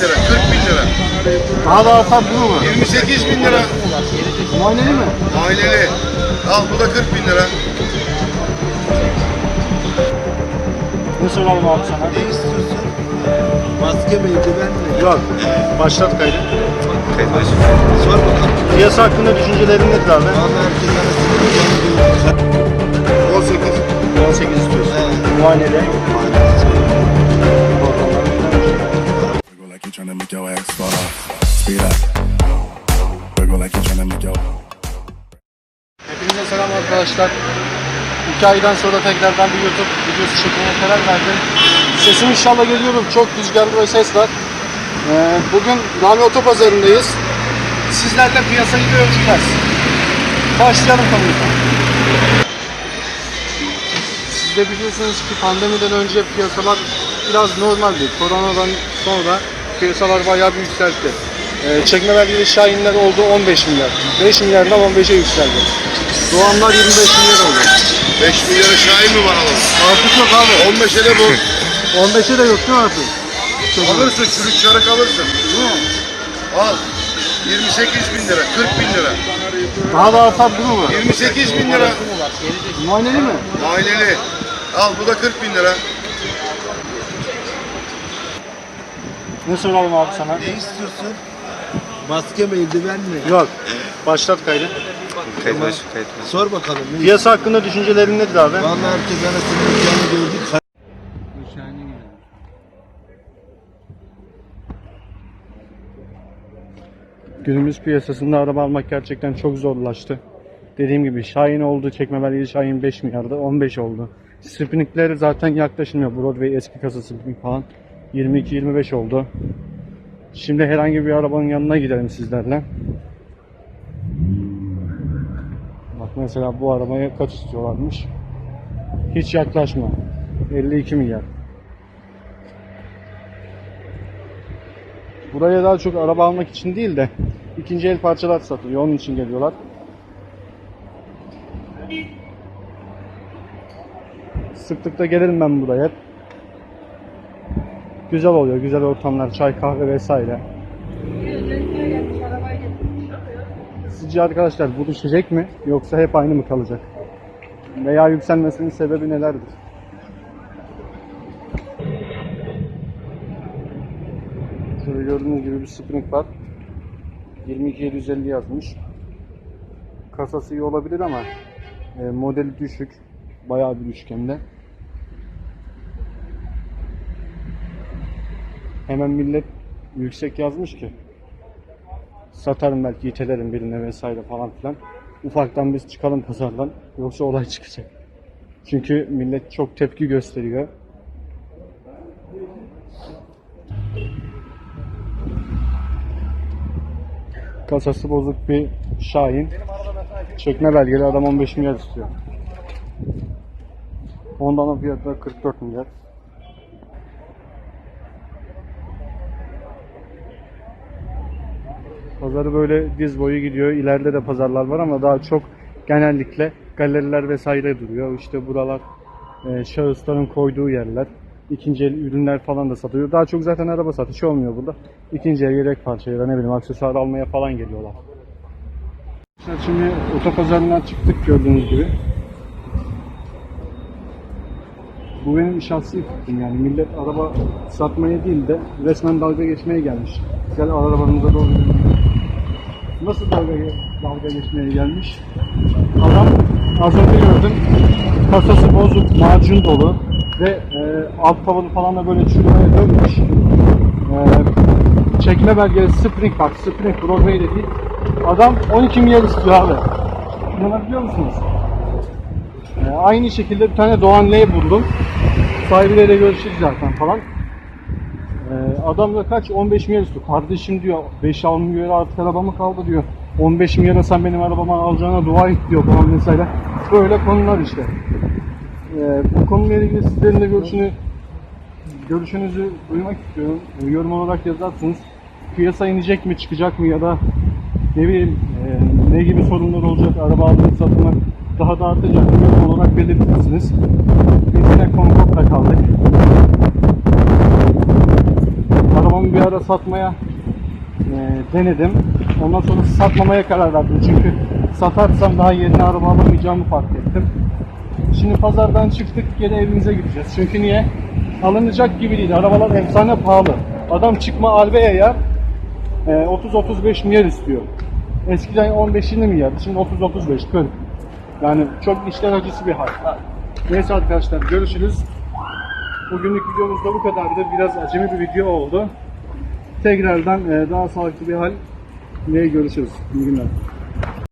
lira, 40 bin lira, Daha da artar değil mi? 28 bin lira. Muayeneli mi? Aileli. Al bu da 40 bin lira. Ne soralım abi sana? Ne istiyorsun? Maske mi, eldiven mi? Yok. Başlat kaydı. Sor bakalım. Piyasa hakkında düşüncelerin nedir abi? Vallahi herkes arasında bir 18. 18 istiyorsun. He. Muayeneli. Speed up. Wiggle like you're tryna make your Hepinize selam arkadaşlar. İki aydan sonra tekrardan bir YouTube videosu çekmeye karar verdim. Sesim inşallah geliyorum. Çok rüzgarlı ve ses var. Ee, bugün Rami Otopazarı'ndayız. Sizlerle piyasayı bir ölçeceğiz. Başlayalım konuya. Siz de biliyorsunuz ki pandemiden önce piyasalar biraz normaldi. Koronadan sonra piyasalar bayağı bir yükseldi. Ee, çekme vergili şahinler oldu 15 milyar. 5 milyardan 15'e yükseldi. Doğanlar 25 milyar oldu. 5 milyara şahin mi var alalım? Artık yok abi. 15'e de bu. 15'e de yok değil mi artık? alırsın, çürük çarık alırsın. Al. 28 bin lira, 40 bin lira, Daha da artar değil mi? 28 bin lira. Muayeneli mi? Aileli. Al bu da 40 bin lira. Ne soralım abi sana? Ne istiyorsun? Maske mi, eldiven mi? Yok. Başlat kaydı. Kayıt başı, Sor bakalım. Ne Piyasa hakkında düşüncelerin nedir abi? Vallahi herkes arasında bir gördük. Günümüz piyasasında araba almak gerçekten çok zorlaştı. Dediğim gibi Şahin oldu, çekme belgeli Şahin 5 milyardı, 15 oldu. Spring'ler zaten yaklaşılmıyor. Broadway eski kasa Spring falan 22-25 oldu. Şimdi herhangi bir arabanın yanına gidelim sizlerle. Bak mesela bu arabaya kaç istiyorlarmış? Hiç yaklaşma. 52 milyar. Buraya daha çok araba almak için değil de ikinci el parçalar satılıyor. Onun için geliyorlar. Sıklıkla gelirim ben buraya. Güzel oluyor. Güzel ortamlar, çay, kahve vesaire. Sizce arkadaşlar bu düşecek mi? Yoksa hep aynı mı kalacak? Veya yükselmesinin sebebi nelerdir? Şöyle gördüğünüz gibi bir Spring var. 22750 yazmış. Kasası iyi olabilir ama e, modeli düşük. Bayağı bir düşük. Hemen millet yüksek yazmış ki satarım belki itelerim birine vesaire falan filan. Ufaktan biz çıkalım pazardan yoksa olay çıkacak. Çünkü millet çok tepki gösteriyor. Kasası bozuk bir Şahin. Çekme belgeli adam 15 milyar istiyor. Fiyatı da 44 milyar. Pazarı böyle diz boyu gidiyor. İleride de pazarlar var ama daha çok genellikle galeriler vesaire duruyor. İşte buralar e, şahısların koyduğu yerler. İkinci el ürünler falan da satıyor. Daha çok zaten araba satışı olmuyor burada. İkinci el yedek parça ya da ne bileyim aksesuar almaya falan geliyorlar. Şimdi otopazarından çıktık gördüğünüz gibi. Bu benim şahsi fikrim yani millet araba satmaya değil de resmen dalga geçmeye gelmiş. Gel arabanıza doğru. Nasıl dalga, dalga geçmeye gelmiş? Adam az önce gördüm kasası bozuk, macun dolu ve e, alt tavanı falan da böyle çürümeye dönmüş. E, çekme belgesi Spring bak Spring Broadway'de değil. Adam 12 milyar istiyor abi. İnanabiliyor musunuz? E, aynı şekilde bir tane Doğan L buldum. Sahibiyle görüştük zaten falan. Ee, adam da kaç? 15 milyar istiyor. Kardeşim diyor 5-6 milyar artık arabamı kaldı diyor. 15 milyara sen benim arabamı alacağına dua et diyor falan mesela. Böyle konular işte. Ee, bu konuyla ilgili sizlerin de görüşünü görüşünüzü duymak istiyorum. Ee, yorum olarak yazarsınız. Piyasa inecek mi, çıkacak mı ya da ne bileyim e, ne gibi sorunlar olacak, araba alımı satımı daha da artacak yorum olarak belirtirsiniz. Biz yine Concord'da kaldık. arabamı bir ara satmaya e, denedim. Ondan sonra satmamaya karar verdim. Çünkü satarsam daha yeni araba alamayacağımı fark ettim. Şimdi pazardan çıktık geri evimize gideceğiz. Çünkü niye? Alınacak gibi değil. Arabalar efsane pahalı. Adam çıkma Alvea'ya e, 30-35 milyar istiyor. Eskiden 15-20 milyar. Şimdi 30-35, 40. Yani çok işler acısı bir hal. Neyse arkadaşlar görüşürüz. Bugünlük videomuz da bu kadardı. Biraz acemi bir video oldu. Tekrardan e, daha sağlıklı bir hal ile görüşürüz. İyi günler.